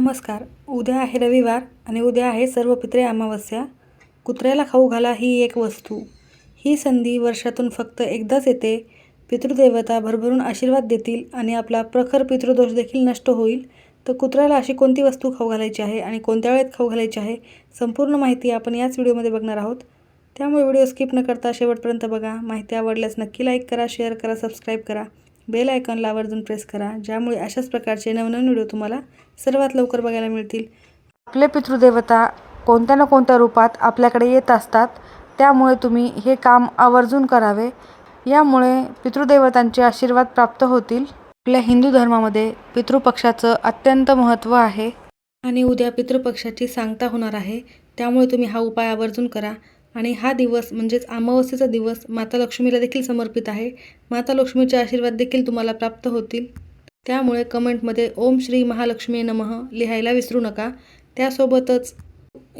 नमस्कार. उद्या आहे रविवार आणि उद्या आहे सर्व पित्रे अमावस्या. कुत्र्याला खाऊ घाला ही एक वस्तू. ही संधी वर्षातून फक्त एकदाच येते. पितृदेवता भरभरून आशीर्वाद देतील आणि आपला प्रखर पितृदोष देखील नष्ट होईल. तर कुत्र्याला अशी कोणती वस्तू खाऊ घालायची आहे आणि कोणत्या वेळेत खाऊ घालायची आहे? संपूर्ण माहिती आपण याच व्हिडिओमध्ये बघणार आहोत. त्यामुळे व्हिडिओ स्किप न करता शेवटपर्यंत बघा. माहिती आवडल्यास नक्की लाईक करा शेअर करा सबस्क्राईब करा. बेल आयकॉनला आवर्जून प्रेस करा ज्यामुळे अशाच प्रकारचे नवनवीन व्हिडिओ तुम्हाला सर्वात लवकर बघायला मिळतील. आपले पितृदेवता कोणत्या ना कोणत्या रूपात आपल्याकडे येत असतात त्यामुळे तुम्ही हे काम आवर्जून करावे. यामुळे पितृदेवतांचे आशीर्वाद प्राप्त होतील. आपल्या हिंदू धर्मामध्ये पितृपक्षाचं अत्यंत महत्त्व आहे. आणि उद्या पितृपक्षाची सांगता होणार आहे त्यामुळे तुम्ही हा उपाय आवर्जून करा. आणि हा दिवस म्हणजेच अमावस्येचा दिवस माता लक्ष्मीला देखील समर्पित आहे. माता लक्ष्मीचे आशीर्वाद देखील तुम्हाला प्राप्त होतील. त्यामुळे कमेंटमध्ये ओम श्री महालक्ष्मी नमः लिहायला विसरू नका. त्यासोबतच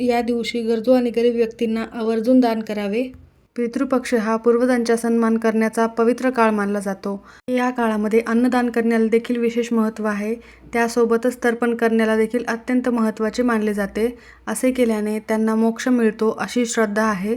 या दिवशी गरजू आणि गरीब व्यक्तींना आवर्जून दान करावे. पितृपक्ष हा पूर्वजांचा सन्मान करण्याचा पवित्र काळ मानला जातो. या काळामध्ये अन्नदान करण्याला देखील विशेष महत्त्व आहे. त्यासोबतच तर्पण करण्याला देखील अत्यंत महत्त्वाचे मानले जाते. असे केल्याने त्यांना मोक्ष मिळतो अशी श्रद्धा आहे.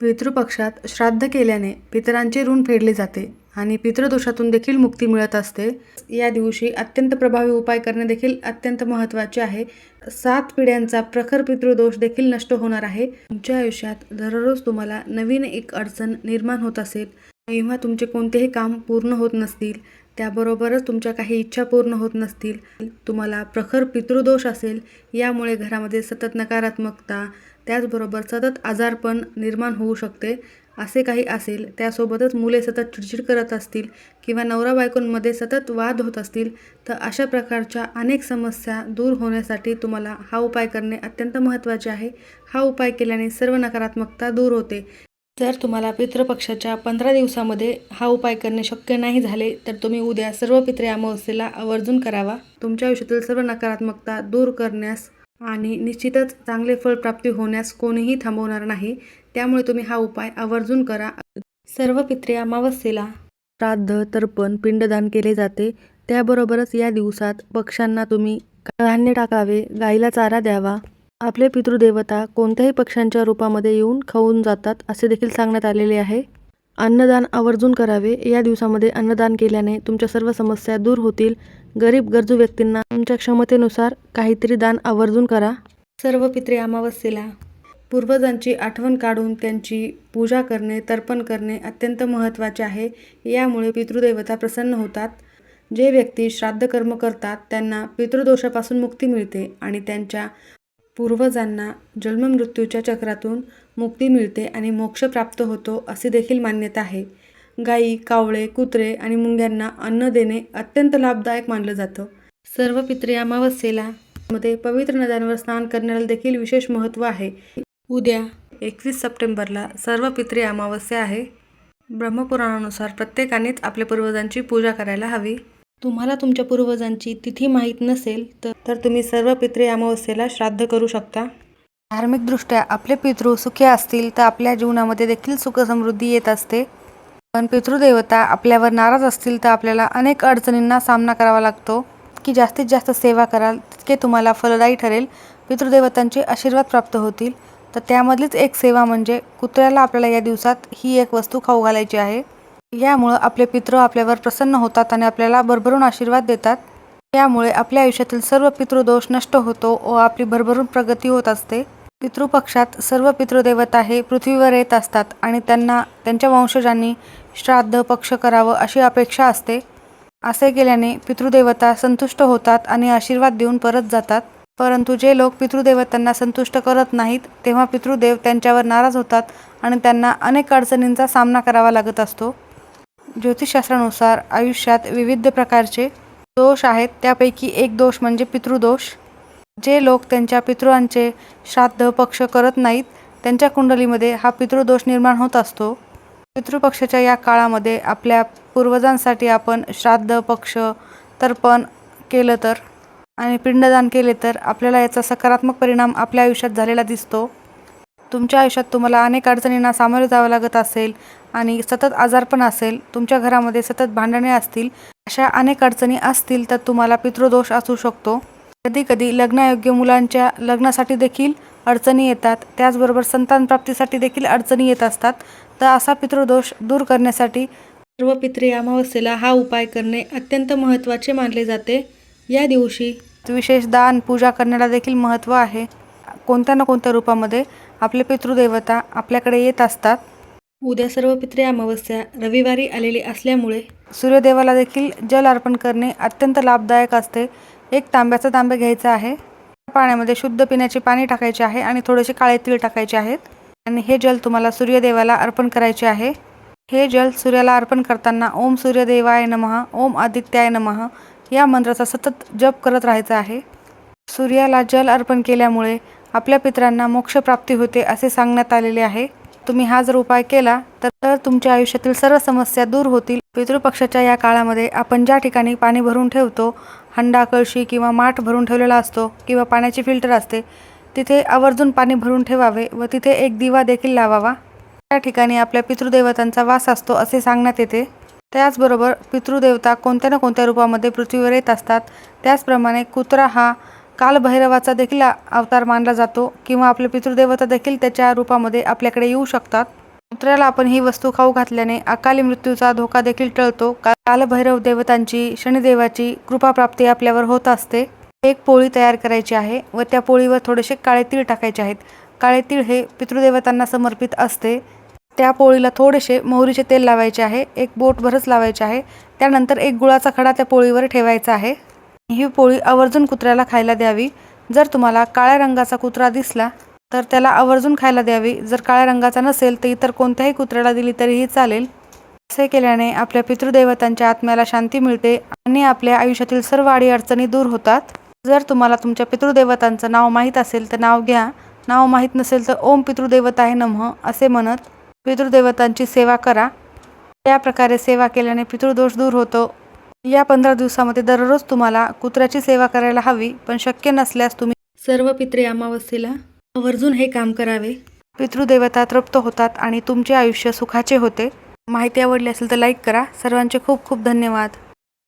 पितृपक्षात श्राद्ध केल्याने पितरांचे ऋण फेडले जाते. आणि पितृदोषातून देखील मुक्ती मिळत असते. या दिवशी अत्यंत प्रभावी उपाय करणे देखील अत्यंत महत्त्वाचे आहे. सात पिढ्यांचा प्रखर पितृदोष देखील नष्ट होणार आहे. तुमच्या आयुष्यात दररोज तुम्हाला नवीन एक अडचण निर्माण होत असेल. किंवा तुमचे कोणतेही काम पूर्ण होत नसतील. त्याबरोबरच तुमच्या काही इच्छा पूर्ण होत नसतील. तुम्हाला प्रखर पितृदोष असेल. यामुळे घरामध्ये सतत नकारात्मकता त्याचबरोबर सतत आजारपण निर्माण होऊ शकते. असे काही असेल त्यासोबतच मुले सतत चिडचिड करत असतील किंवा नवरा बायकोंमध्ये सतत वाद होत असतील तर अशा प्रकारच्या अनेक समस्या दूर होण्यासाठी तुम्हाला हा उपाय करणे अत्यंत महत्त्वाचे आहे. हा उपाय केल्याने सर्व नकारात्मकता दूर होते. जर तुम्हाला पितृपक्षाच्या पंधरा दिवसामध्ये हा उपाय करणे शक्य नाही झाले तर तुम्ही उद्या सर्व पितृ अमावस्येला आवर्जून करावा. तुमच्या आयुष्यातील सर्व नकारात्मकता दूर करण्यास आणि निश्चितच चांगले फळ प्राप्ती होण्यास कोणीही थांबवणार नाही. त्यामुळे तुम्ही हा उपाय आवर्जून करा. सर्व पित्रे अमावस्येला श्राद्ध तर्पण पिंडदान केले जाते. त्याबरोबरच या दिवसात पक्ष्यांना तुम्ही धान्य टाकावे गाईला चारा द्यावा. आपले पितृदेवता कोणत्याही पक्ष्यांच्या रूपामध्ये येऊन खाऊन जातात असे देखील सांगण्यात आलेले आहे. अन्नदान आवर्जून करावे. या दिवसामध्ये अन्नदान केल्याने तुमच्या सर्व समस्या दूर होतील. गरीब गरजू व्यक्तींना तुमच्या क्षमतेनुसार काहीतरी दान आवर्जून करा. सर्व पित्रे अमावस्येला. पूर्वजांची आठवण काढून त्यांची पूजा करणे तर्पण करणे अत्यंत महत्त्वाचे आहे. यामुळे पितृदेवता प्रसन्न होतात. जे व्यक्ती श्राद्ध कर्म करतात त्यांना पितृदोषापासून मुक्ती मिळते आणि त्यांच्या पूर्वजांना जन्ममृत्यूच्या चक्रातून मुक्ती मिळते आणि मोक्ष प्राप्त होतो असे देखील मान्यता आहे. गाई कावळे कुत्रे आणि मुंग्यांना अन्न देणे अत्यंत लाभदायक मानलं जातं. सर्व पित्रे अमावस्येला मध्ये पवित्र नद्यांवर स्नान करण्याला देखील विशेष महत्त्व आहे. उद्या एकवीस सप्टेंबरला सर्व पित्रे अमावस्या आहे. ब्रह्मपुराणानुसार प्रत्येकानेच आपल्या पूर्वजांची पूजा करायला हवी. तुम्हाला तुमच्या पूर्वजांची तिथी माहीत नसेल तर तर तुम्ही सर्व पित्रे अमावस्येला श्राद्ध करू शकता. धार्मिकदृष्ट्या आपले पितृ सुखी असतील तर आपल्या जीवनामध्ये देखील सुखसमृद्धी येत असते. पण पितृदेवता आपल्यावर नाराज असतील तर आपल्याला अनेक अडचणींना सामना करावा लागतो. की जास्तीत जास्त सेवा कराल तितके तुम्हाला फलदायी ठरेल. पितृदेवतांचे आशीर्वाद प्राप्त होतील. तर त्यामधलीच एक सेवा म्हणजे कुत्र्याला आपल्याला या दिवसात ही एक वस्तू खाऊ घालायची आहे. यामुळं आपले पितृ आपल्यावर प्रसन्न होतात आणि आपल्याला भरभरून आशीर्वाद देतात. यामुळे आपल्या आयुष्यातील सर्व पितृदोष नष्ट होतो व आपली भरभरून प्रगती होत असते. पितृपक्षात सर्व पितृदेवता हे पृथ्वीवर येत असतात आणि त्यांना त्यांच्या वंशजांनी श्राद्ध पक्ष करावं अशी अपेक्षा असते. असे केल्याने पितृदेवता संतुष्ट होतात आणि आशीर्वाद देऊन परत जातात. परंतु जे लोक पितृदेवतांना संतुष्ट करत नाहीत तेव्हा पितृदेव त्यांच्यावर नाराज होतात आणि त्यांना अनेक अडचणींचा सामना करावा लागत असतो. ज्योतिषशास्त्रानुसार आयुष्यात विविध प्रकारचे दोष आहेत त्यापैकी एक दोष म्हणजे पितृदोष. जे लोक त्यांच्या पितृांचे श्राद्ध पक्ष करत नाहीत त्यांच्या कुंडलीमध्ये हा पितृदोष निर्माण होत असतो. पितृपक्षाच्या या काळामध्ये आपल्या पूर्वजांसाठी आपण श्राद्ध पक्ष तर्पण केलं तर आणि पिंडदान केले तर आपल्याला याचा सकारात्मक परिणाम आपल्या आयुष्यात झालेला दिसतो. तुमच्या आयुष्यात तुम्हाला अनेक अडचणींना सामोरे जावं लागत असेल आणि सतत आजारपण असेल तुमच्या घरामध्ये सतत भांडणे असतील अशा अनेक अडचणी असतील तर तुम्हाला पितृदोष असू शकतो. कधीकधी लग्नायोग्य मुलांच्या लग्नासाठी देखील अडचणी येतात. त्याचबरोबर संतानप्राप्तीसाठी देखील अडचणी येत असतात. तर असा पितृदोष दूर करण्यासाठी सर्व पित्री अमावस्येला हा उपाय करणे अत्यंत महत्त्वाचे मानले जाते. या दिवशी विशेष दान पूजा करण्याला देखील महत्त्व आहे. कोणत्या ना कोणत्या रूपामध्ये आपले पितृदेवता आपल्याकडे येत असतात. उद्या सर्व पित्रे अमावस्या रविवारी आलेली असल्यामुळे सूर्यदेवाला देखील जल अर्पण करणे अत्यंत लाभदायक असते. एक तांब्याचा तांबे घ्यायचा आहे. पाण्यामध्ये शुद्ध पिण्याचे पाणी टाकायचे आहे आणि थोडेसे काळे तीळ टाकायचे आहेत. आणि हे जल तुम्हाला सूर्यदेवाला अर्पण करायचे आहे. हे जल सूर्याला अर्पण करताना ओम सूर्यदेवाय नमः ओम आदित्याय नमः या मंत्राचा सतत जप करत राहायचं आहे. सूर्याला जल अर्पण केल्यामुळे आपल्या पितरांना मोक्षप्राप्ती होते असे सांगण्यात आलेले आहे. तुम्ही हा जर उपाय केला तर तर तुमच्या आयुष्यातील सर्व समस्या दूर होतील. पितृपक्षाच्या या काळामध्ये आपण ज्या ठिकाणी पाणी भरून ठेवतो हंडा कळशी किंवा माठ भरून ठेवलेला असतो किंवा पाण्याची फिल्टर असते तिथे आवर्जून पाणी भरून ठेवावे व तिथे एक दिवा देखील लावावा. त्या ठिकाणी आपल्या पितृदेवतांचा वास असतो असे सांगण्यात येते. त्याचबरोबर पितृदेवता कोणत्या ना कोणत्या रूपामध्ये पृथ्वीवर येत असतात त्याचप्रमाणे कुत्रा हा कालभैरवाचा देखील अवतार मानला जातो किंवा आपले पितृदेवता देखील त्याच्या रूपामध्ये आपल्याकडे येऊ शकतात. कुत्र्याला आपण ही वस्तू खाऊ घातल्याने अकाली मृत्यूचा धोका देखील टळतो. कालभैरव देवतांची शनिदेवाची कृपाप्राप्ती आपल्यावर होत असते. एक पोळी तयार करायची आहे व त्या पोळीवर थोडेसे काळे तीळ टाकायचे आहेत. काळे तीळ हे पितृदेवतांना समर्पित असते. त्या पोळीला थोडेसे मोहरीचे तेल लावायचे आहे. एक बोटभरच लावायचे आहे. त्यानंतर एक गुळाचा खडा त्या पोळीवर ठेवायचा आहे. ही पोळी आवर्जून कुत्र्याला खायला द्यावी. जर तुम्हाला काळ्या रंगाचा कुत्रा दिसला तर त्याला आवर्जून खायला द्यावी. जर काळ्या रंगाचा नसेल तर इतर कोणत्याही कुत्र्याला दिली तरीही चालेल. असे केल्याने आपल्या पितृदेवतांच्या आत्म्याला शांती मिळते आणि आपल्या आयुष्यातील सर्व अडीअडचणी दूर होतात. जर तुम्हाला तुमच्या पितृदेवतांचं नाव माहीत असेल तर नाव घ्या. नाव माहीत नसेल तर ओम पितृदेवताय नमः असे म्हणत पितृदेवतांची सेवा करा. या प्रकारे सेवा केल्याने पितृदोष दूर होतो. या पंधरा दिवसामध्ये दररोज तुम्हाला कुत्र्याची सेवा करायला हवी पण शक्य नसल्यास तुम्ही सर्व पित्रे अमावस्येला आवर्जून हे काम करावे. पितृदेवता तृप्त होतात आणि तुमचे आयुष्य सुखाचे होते. माहिती आवडली असेल तर लाईक करा. सर्वांचे खूप खूप धन्यवाद.